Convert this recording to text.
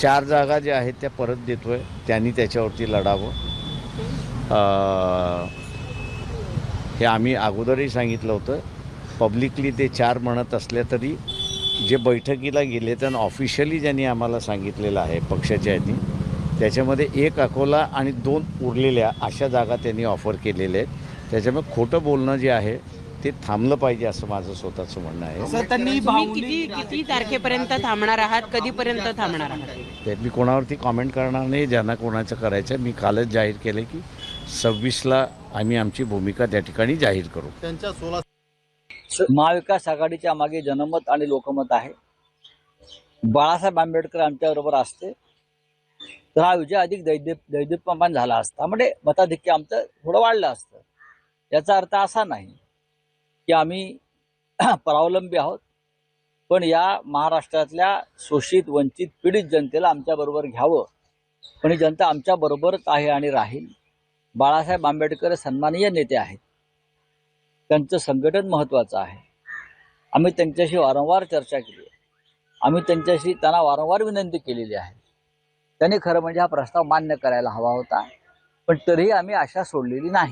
चार जागा ज्या आहेत त्या परत देतो आहे त्यांनी त्याच्यावरती लढावं. हे आम्ही अगोदरही सांगितलं होतं. पब्लिकली ते चार म्हणत असले तरी जे बैठकीला गेले त्यांना ऑफिशियली ज्यांनी आम्हाला सांगितलेलं आहे पक्षाच्या यांनी त्याच्यामध्ये एक अकोला आणि दोन उरलेल्या अशा जागा त्यांनी ऑफर केलेल्या आहेत. त्याच्यामुळे खोटं बोलणं जे आहे ते थांबलं पाहिजे असं माझं स्वतःचं म्हणणं आहे. सर त्यांनी तुम्ही किती किती तारखेपर्यंत थांबणार आहात? कधीपर्यंत थांबणार आहात? ते मी कोणावरती कॉमेंट करणार नाही ज्यांना कोणाचं करायचं आहे. मी कालच जाहीर केलं की सव्वीसला आम्ही आमची भूमिका त्या ठिकाणी जाहीर करू. त्यांच्या सोळा महाविकास आघाडीच्या मागे जनमत आणि लोकमत आहे. बाळासाहेब आंबेडकर आमच्याबरोबर असते. तर हा विजय अधिक दैदिप दैदिप्यमान झाला असता. म्हणजे मताधिक्य आमचं थोडं वाढलं असतं. याचा अर्थ असा नाही. की आम्ही परावलंबी आहोत. पण या महाराष्ट्रातल्या शोषित वंचित पीडित जनतेला आमच्याबरोबर घ्यावं. पण ही जनता आमच्याबरोबरच आहे आणि राहील. बाळासाहेब आंबेडकर सन्माननीय नेते आहेत. त्यांचं संघटन महत्त्वाचं आहे. आम्ही त्यांच्याशी वारंवार चर्चा केली आहे. आम्ही त्यांच्याशी त्यांना वारंवार विनंती केलेली आहे. त्यांनी खरं म्हणजे हा प्रस्ताव मान्य करायला हवा होता. पण तरीही आम्ही आशा सोडलेली नाही.